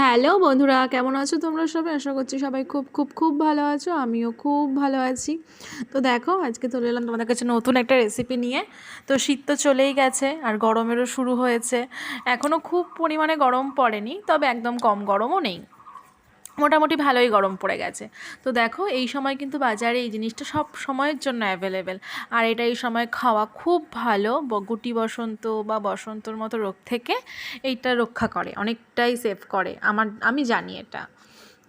Hello বন্ধুরা, কেমন আছো তোমরা সবাই? আশা করছি সবাই খুব খুব খুব ভালো আছো। আমিও খুব ভালো আছি। তো দেখো, আজকে চলে এলাম তোমাদের কাছে নতুন একটা রেসিপি নিয়ে। তো শীত তো চলেই গেছে আর গরমেরও শুরু হয়েছে। এখনও খুব পরিমাণে গরম পড়েনি, তবে একদম কম গরমও নেই। মোটামুটি ভালোই গরম পড়ে গেছে। তো দেখো, এই সময় কিন্তু বাজারে এই জিনিসটা সব সময়ের জন্য অ্যাভেলেবেল আর এটা এই সময় খাওয়া খুব ভালো গুটি বসন্ত বা বসন্তর মতো রোগ থেকে এইটা রক্ষা করে, অনেকটাই সেভ করে। আমার, আমি জানি এটা।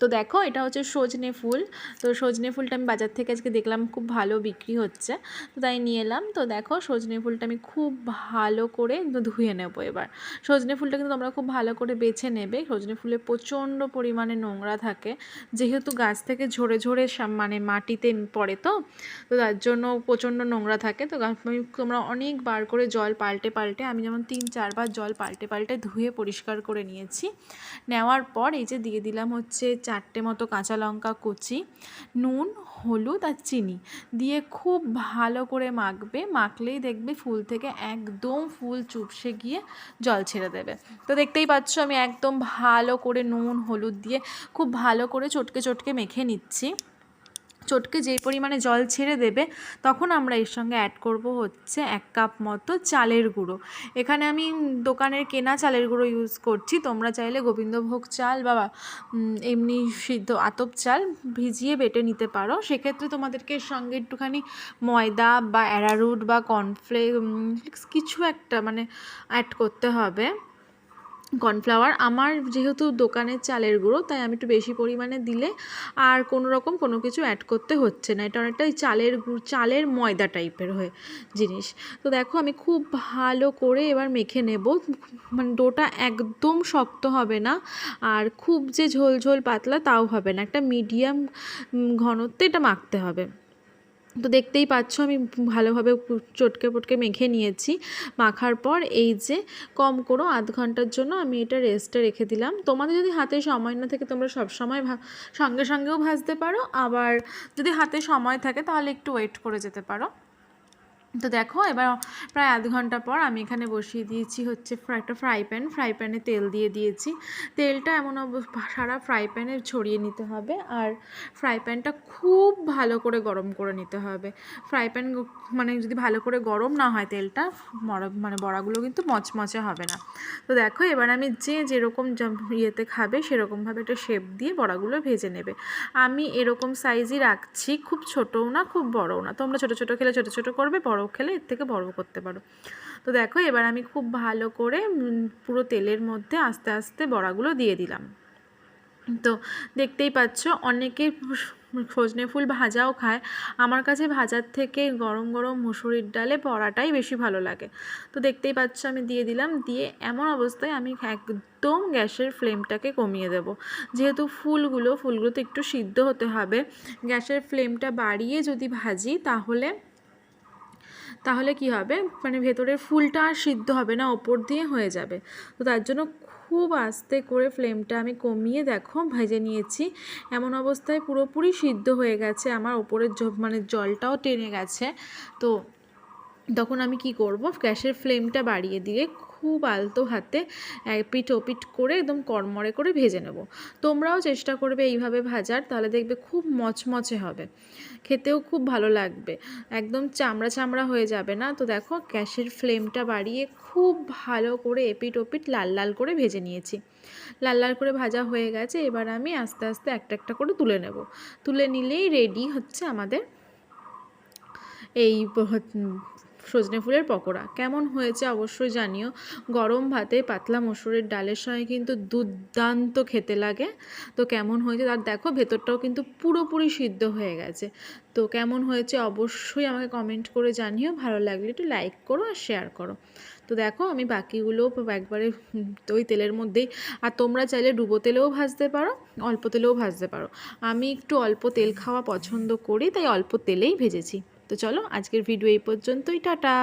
তো দেখো, এটা হচ্ছে সজনে ফুল। তো সজনে ফুলটা আমি বাজার থেকে আজকে দেখলাম খুব ভালো বিক্রি হচ্ছে। তো তাই নিয়ে এলাম। তো দেখো, সজনে ফুলটা আমি খুব ভালো করে ধুয়ে নেব এবার। সজনে ফুলটা কিন্তু তোমরা খুব ভালো করে বেছে নেবে। সজনে ফুলে প্রচণ্ড পরিমাণে নোংরা থাকে। যেহেতু গাছ থেকে ঝরে ঝরে মানে মাটিতে পড়ে তো তো তার জন্য প্রচণ্ড নোংরা থাকে। তো আমি তোমরা অনেকবার করে জল পাল্টে পাল্টে, আমি যেমন তিন চারবার জল পাল্টে পাল্টে ধুয়ে পরিষ্কার করে নিয়েছি। নেওয়ার পর এই যে দিয়ে দিলাম হচ্ছে চারটে মতো কাঁচা লঙ্কা কুচি, নুন, হলুদ আর চিনি দিয়ে খুব ভালো করে মাখবে। মাখলেই দেখবে ফুল থেকে একদম ফুল চুপসে গিয়ে জল ছেড়ে দেবে। তো দেখতেই পাচ্ছ আমি একদম ভালো করে নুন, হলুদ দিয়ে খুব ভালো করে চটকে চটকে মেখে নিচ্ছি। চটকে যেই পরিমাণে জল ছেড়ে দেবে, তখন আমরা এর সঙ্গে অ্যাড করব হচ্ছে এক কাপ মতো চালের গুঁড়ো। এখানে আমি দোকানের কেনা চালের গুঁড়ো ইউজ করছি। তোমরা চাইলে গোবিন্দভোগ চাল বা এমনি সিদ্ধ আতপ চাল ভিজিয়ে বেটে নিতে পারো। সেক্ষেত্রে তোমাদেরকে এর সঙ্গে একটুখানি ময়দা বা অ্যারারুট বা কর্নফ্লেক্স কিছু একটা মানে অ্যাড করতে হবে। কর্নফ্লাওয়ার। আমার যেহেতু দোকানের চালের গুঁড়ো, তাই আমি একটু বেশি পরিমাণে দিলে আর কোনো রকম কোনো কিছু অ্যাড করতে হচ্ছে না। এটা অনেকটা ওই চালের গুঁড়ো চালের ময়দা টাইপের হয়ে জিনিস। তো দেখো আমি খুব ভালো করে এবার মেখে নেব। মানে ডোটা একদম শক্ত হবে না আর খুব যে ঝোল ঝোল পাতলা তাও হবে না। একটা মিডিয়াম ঘনত্বে এটা মাখতে হবে। তো দেখতেই পাচ্ছ, আমি ভালোভাবে চটকে পটকে মেখে নিয়েছি। মাখার পর এই যে কম করো আধ ঘণ্টার জন্য আমি এটা রেস্টে রেখে দিলাম। তোমাদের যদি হাতে সময় না থাকে তোমরা সব সময় সঙ্গে সঙ্গেও ভাজতে পারো। আবার যদি হাতে সময় থাকে তাহলে একটু ওয়েট করে যেতে পারো। তো দেখো, এবার প্রায় আধ ঘণ্টা পর আমি এখানে বসিয়ে দিয়েছি হচ্ছে একটা ফ্রাই প্যান ফ্রাই প্যানে তেল দিয়ে দিয়েছি। তেলটা এমন সারা ফ্রাই প্যানে ছড়িয়ে নিতে হবে আর ফ্রাই প্যানটা খুব ভালো করে গরম করে নিতে হবে। ফ্রাই প্যান মানে যদি ভালো করে গরম না হয় তেলটা মানে বড়াগুলো কিন্তু মচমচে হবে না। তো দেখো, এবার আমি যে যেরকম ইয়েতে খাবে সেরকমভাবে একটা শেপ দিয়ে বড়াগুলো ভেজে নেবে। আমি এরকম সাইজই রাখছি, খুব ছোটও না, খুব বড়ও না। তোমরা ছোটো ছোটো খেলে ছোটো ছোটো করবে, বড় খেলে এর থেকে বড় করতে পারো। তো দেখো এবার আমি খুব ভালো করে পুরো তেলের মধ্যে আস্তে আস্তে বড়াগুলো দিয়ে দিলাম। তো দেখতেই পাচ্ছ অনেকে সজনে ফুল ভাজাও খায়। আমার কাছে ভাজার থেকে গরম গরম মুসুরির ডালে বড়াটাই বেশি ভালো লাগে। তো দেখতেই পাচ্ছ আমি দিয়ে দিলাম, দিয়ে এমন অবস্থায় আমি একদম গ্যাসের ফ্লেমটাকে কমিয়ে দেব। যেহেতু ফুলগুলো ফুলগুলো তো একটু সিদ্ধ হতে হবে, গ্যাসের ফ্লেমটা বাড়িয়ে যদি ভাজি তাহলে তাহলে কি হবে? মানে ভেতরের ফুলটা আর সিদ্ধ হবে না, ওপর দিয়ে হয়ে যাবে। তো তার জন্য খুব আস্তে করে ফ্লেমটা আমি কমিয়ে দেখো, ভেজে নিয়েছি। এমন অবস্থায় পুরোপুরি সিদ্ধ হয়ে গেছে। আমার ওপরের মানে জলটাও টেনে গেছে। তো তখন আমি কি করব? গ্যাসের ফ্লেমটা বাড়িয়ে দিয়ে খুব আলতো হাতে পিঠ ওপিট করে একদম কড়মড়ে করে ভেজে নেব। তোমরাও চেষ্টা করবে এইভাবে ভাজার, তাহলে দেখবে খুব মচমচে হবে। খেতেও খুব ভালো লাগবে। একদম চামড়া চামড়া হয়ে যাবে না? তো দেখো, গ্যাসের ফ্লেমটা বাড়িয়ে খুব ভালো করে এপিট ওপিট লাল লাল করে ভেজে নিয়েছি। লাল লাল করে ভাজা হয়ে গেছে, এবার আমি আস্তে আস্তে একটা একটা করে তুলে নেব। তুলে নিলেই রেডি হচ্ছে আমাদের এই সজনে ফুলের পকোড়া। কেমন হয়েছে অবশ্যই জানিও। গরম ভাতে পাতলা মসুরের ডালের সঙ্গে কিন্তু দুর্দান্ত খেতে লাগে। তো কেমন হয়েছে আর দেখো, ভেতরটাও কিন্তু পুরোপুরি সিদ্ধ হয়ে গেছে। তো কেমন হয়েছে অবশ্যই আমাকে কমেন্ট করে জানিও। ভালো লাগলে একটু লাইক করো আর শেয়ার করো। তো দেখো, আমি বাকিগুলো একবারে ওই তেলের মধ্যেই। আর তোমরা চাইলে ডুবো তেলেও ভাজতে পারো, অল্প তেলেও ভাজতে পারো। আমি একটু অল্প তেল খাওয়া পছন্দ করি, তাই অল্প তেলেই ভেজেছি। তো চলো আজকের ভিডিও এই পর্যন্তই টাটা!